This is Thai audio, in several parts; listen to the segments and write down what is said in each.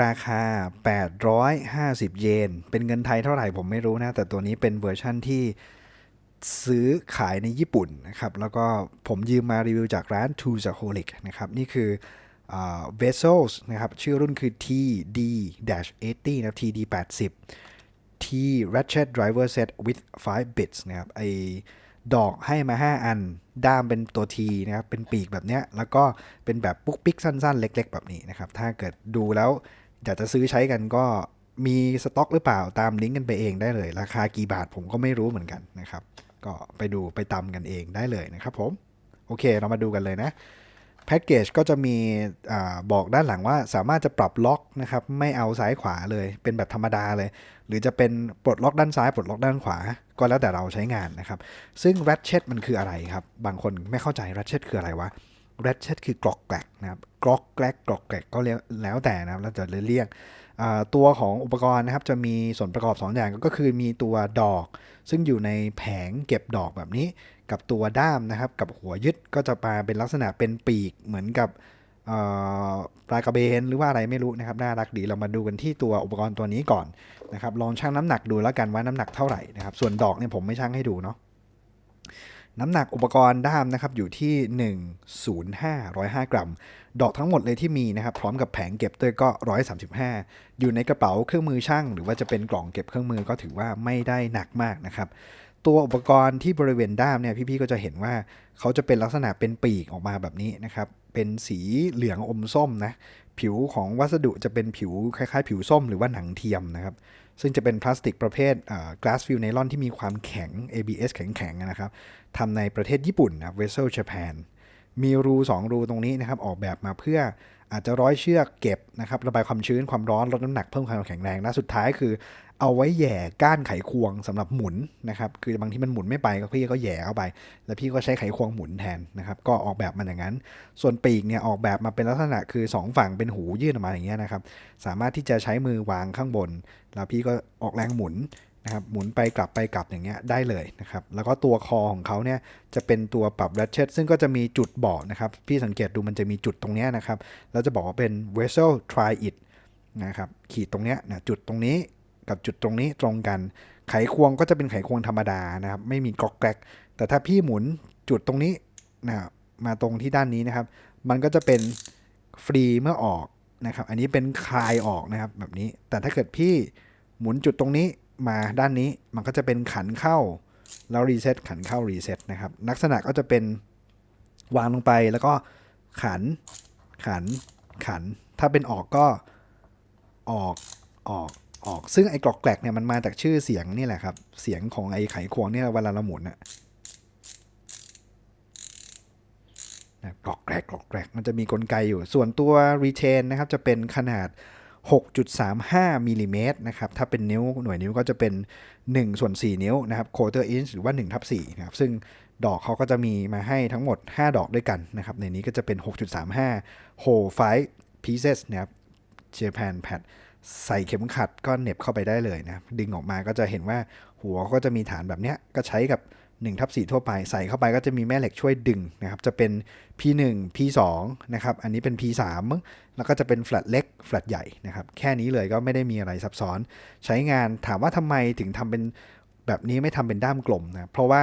ราคา 850 เยน เป็นเงินไทยเท่าไหร่ผมไม่รู้นะ แต่ตัวนี้เป็นเวอร์ชั่นที่ซื้อขายในญี่ปุ่นนะครับ แล้วก็ผมยืมมารีวิวจากร้าน t o z a h o l i c นะครับ นี่คือ Vessels นะครับ ชื่อรุ่นคือ TD-80 นะครับ TD80 T Ratchet Driver Set with 5 bits นะครับไอ ดอกให้มา 5 อัน ด้ามเป็นตัวทีนะครับ เป็นปีกแบบเนี้ย แล้วก็เป็นแบบปุ๊กปิ๊กสั้นๆ เล็ก ๆ แบบนี้นะครับ ถ้าเกิดดูแล้วอยากจะซื้อใช้กันก็มีสต็อกหรือเปล่าตามลิงก์กันไปเองได้เลย ราคากี่บาทผมก็ไม่รู้เหมือนกันนะครับ ก็ไปดูไปตามกันเองได้เลยนะครับผม โอเค เรามาดูกันเลยนะ แพ็กเกจก็จะมีอบอกด้านหลังว่าสามารถจะปรับล็อกนะครับไม่เอาซ้ายขวาเลย เป็นแบบธรรมดาเลย หรือจะเป็นปลดล็อกด้านซ้ายปลดล็อกด้านขวา ก็แล้วแต่เราใช้งานนะครับ ซึ่ง ratchet มันคืออะไรครับ บางคนไม่เข้าใจ ratchet คืออะไรวะ ratchet คือกรอกแกรกนะครับกรอกแกรกกรอกแกรกก็เรียกแล้วแต่นะครับแล้วจะเรียกตัวของอุปกรณ์นะครับจะมีส่วนประกอบ 2 อย่างก็คือมีตัวดอก ซึ่งอยู่ในแผงเก็บดอกแบบนี้ กับตัวด้ามนะครับ กับหัวยึดก็จะมาเป็นลักษณะเป็นปีกเหมือนกับปลากระเบนหรือว่าอะไรไม่รู้นะครับน่ารักดีเรามาดูกันที่ตัวอุปกรณ์ตัวนี้ก่อนนะครับลองชั่งน้ำหนักดูแล้วกันว่าน้ำหนักเท่าไหร่นะครับส่วนดอกเนี่ยผมไม่ชั่งให้ดูเนาะ น้ำหนักอุปกรณ์ด้ามนะครับอยู่ที่ 105 105 กรัม ดอกทั้งหมดเลยที่มีนะครับ พร้อมกับแผงเก็บด้วยก็ 135 อยู่ในกระเป๋าเครื่องมือช่าง หรือว่าจะเป็นกล่องเก็บเครื่องมือก็ถือว่าไม่ได้หนักมากนะครับ ตัวอุปกรณ์ที่บริเวณด้ามเนี่ยพี่ๆก็จะเห็นว่าเขาจะเป็นลักษณะเป็นปีกออกมาแบบนี้นะครับ เป็นสีเหลืองอมส้มนะผิวของวัสดุจะเป็นผิวคล้ายๆ ผิวส้มหรือว่าหนังเทียมนะครับ ซึ่งจะเป็นพลาสติกประเภทอ่า glass fill nylon ที่มีความแข็ง ABS แข็งๆนะครับทำในประเทศญี่ปุ่นนะ Vessel Japan มีรู 2 รูตรงนี้นะครับ ออกแบบมาเพื่อ อาจจะร้อยเชือกเก็บนะครับระบายความชื้นความร้อนลดน้ำหนักเพิ่มความแข็งแรงและสุดท้ายคือเอาไว้แหย่ก้านไขควงสำหรับหมุนนะครับคือบางที่มันหมุนไม่ไปก็พี่ก็แหย่เข้าไป แล้วพี่ก็ใช้ไขควงหมุนแทนนะครับก็ออกแบบมันอย่างนั้น ส่วนปีกเนี่ยออกแบบมาเป็นลักษณะคือ 2 ฝั่งเป็นหูยื่นออกมาอย่างเงี้ยนะครับสามารถที่จะใช้มือวางข้างบน แล้วพี่ก็ออกแรงหมุน นะครับหมุนไปกลับไปกลับอย่างเงี้ยได้เลยนะครับแล้วก็ตัวคอของเขาเนี่ยจะเป็นตัวปรับ ratchet ซึ่งก็จะมีจุดบอกนะครับพี่สังเกตดูมันจะมีจุดตรงเนี้ยนะครับแล้วจะบอกว่าเป็น vessel try it นะครับขีดตรงเนี้ยนะจุดตรงนี้กับจุดตรงนี้ตรงกัน ไขควงก็จะเป็นไขควงธรรมดานะครับไม่มีกอกแกรกแต่ถ้าพี่หมุนจุดตรงนี้นะมาตรงที่ด้านนี้นะครับ มันก็จะเป็นฟรีเมื่อออกนะครับ อันนี้เป็นคลายออกนะครับแบบนี้ แต่ถ้าเกิดพี่หมุนจุดตรงนี้ มาด้านนี้มันก็จะเป็นขันเข้าแล้วรีเซ็ตขันเข้ารีเซ็ตนะครับลักษณะก็จะเป็นวางลงไปแล้วก็ขันขันขัน ถ้าเป็นออกก็ออกออกออก ซึ่งไอ้กรอกแกรกเนี่ยมันมาจากชื่อเสียงนี่แหละครับ เสียงของไอ้ไขควงเนี่ยเวลาเราหมุนอะนะกรอกแกรกกรอกแกรกมันจะมีกลไกอยู่ ส่วนตัว retain นะครับจะเป็นขนาด 6.35มิลลิเมตรนะครับถ้าเป็นนิ้วหน่วยนิ้วก็จะเป็น1ส่วน4นิ้วนะครับ quarter inch หรือว่า1ทับ4นะครับซึ่งดอกเขาก็จะมีมาให้ทั้งหมด 5 ดอกด้วยกันนะครับ ในนี้ก็จะเป็น 6.35 whole five pieces นะครับ Japan pad ใส่เข็มขัดก็เหน็บเข้าไปได้เลยนะ ดึงออกมาก็จะเห็นว่าหัวก็จะมีฐานแบบเนี้ย ก็ใช้กับ 1ทับ4ทั่วไปใส่เข้าไปก็จะมีแม่เหล็กช่วยดึงนะครับจะเป็น P1 P2 นะครับอันนี้เป็น P3 มั้งแล้วก็จะเป็นแฟลตเล็กแฟลตใหญ่นะครับแค่นี้เลยก็ไม่ได้มีอะไรซับซ้อน ใช้งานถามว่าทำไมถึงทำเป็นแบบนี้ไม่ทำเป็นด้ามกลมนะเพราะว่า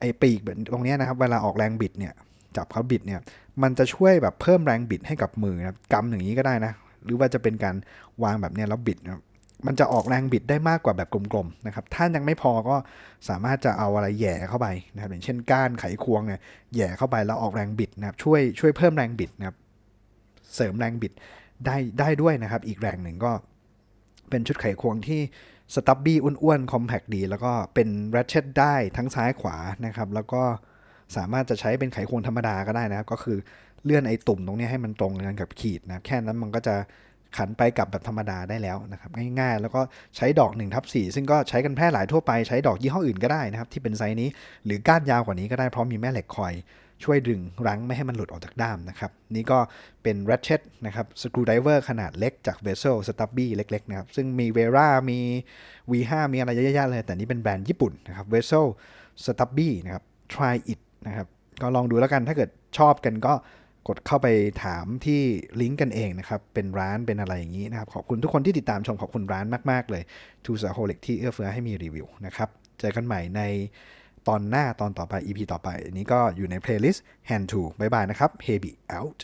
ไอ้ปีกตรงนี้นะครับเวลาออกแรงบิดเนี่ยจับเขาบิดเนี่ยมันจะช่วยแบบเพิ่มแรงบิดให้กับมือนะกำอย่างนี้ก็ได้นะหรือว่าจะเป็นการวางแบบนี้แล้วบิดนะ มันจะออกแรงบิดได้มากกว่าแบบกลมๆนะครับถ้ายังไม่พอก็สามารถจะเอาอะไรแย่เข้าไปนะครับอย่างเช่นก้านไขควงเนี่ยแย่เข้าไปแล้วออกแรงบิดนะครับช่วยช่วยเพิ่มแรงบิดนะครับเสริมแรงบิดได้ได้ด้วยนะครับ อีกแรงหนึ่งก็เป็นชุดไขควงที่สตับบี้อ้วนๆคอมแพคดี แล้วก็เป็นแรชเชตได้ทั้งซ้ายขวานะครับ แล้วก็สามารถจะใช้เป็นไขควงธรรมดาก็ได้นะครับ ก็คือเลื่อนไอ้ตุ่มตรงนี้ให้มันตรงกันกับขีดนะแค่นั้นมันก็จะ ขันไปกลับแบบธรรมดาได้แล้วนะครับง่ายๆ แล้วก็ใช้ดอก1ทับ4ซึ่งก็ใช้กันแพร่หลายทั่วไปใช้ดอกยี่ห้ออื่นก็ได้นะครับที่เป็นไซส์นี้หรือก้านยาวกว่านี้ก็ได้เพราะมีแม่เหล็กคอยช่วยดึงรั้งไม่ให้มันหลุดออกจากด้ามนะครับ นี่ก็เป็น ratchet นะครับสกรูไดเวอร์ขนาดเล็กจาก Vessel Stubby เล็กๆนะครับ ซึ่งมี Vera มี V5 มีอะไรเยอะแยะเลย แต่นี่เป็นแบรนด์ญี่ปุ่นนะครับ Vessel Stubby นะครับ Try it นะครับ ก็ลองดูแล้วกันถ้าเกิดชอบกันก็ กดเข้าไปถามที่ลิงก์กันเองนะครับ เป็นร้านเป็นอะไรอย่างนี้นะครับ ขอบคุณทุกคนที่ติดตามชมขอบคุณร้านมาก ๆ เลยทูสาโฮเล็กที่เอื้อเฟื้อให้มีรีวิวนะครับ เจอกันใหม่ในตอนหน้าตอนต่อไป EP ต่อไป อันนี้ก็อยู่ในเพลย์ลิสต์ Hand to บายบายนะครับ Heavy out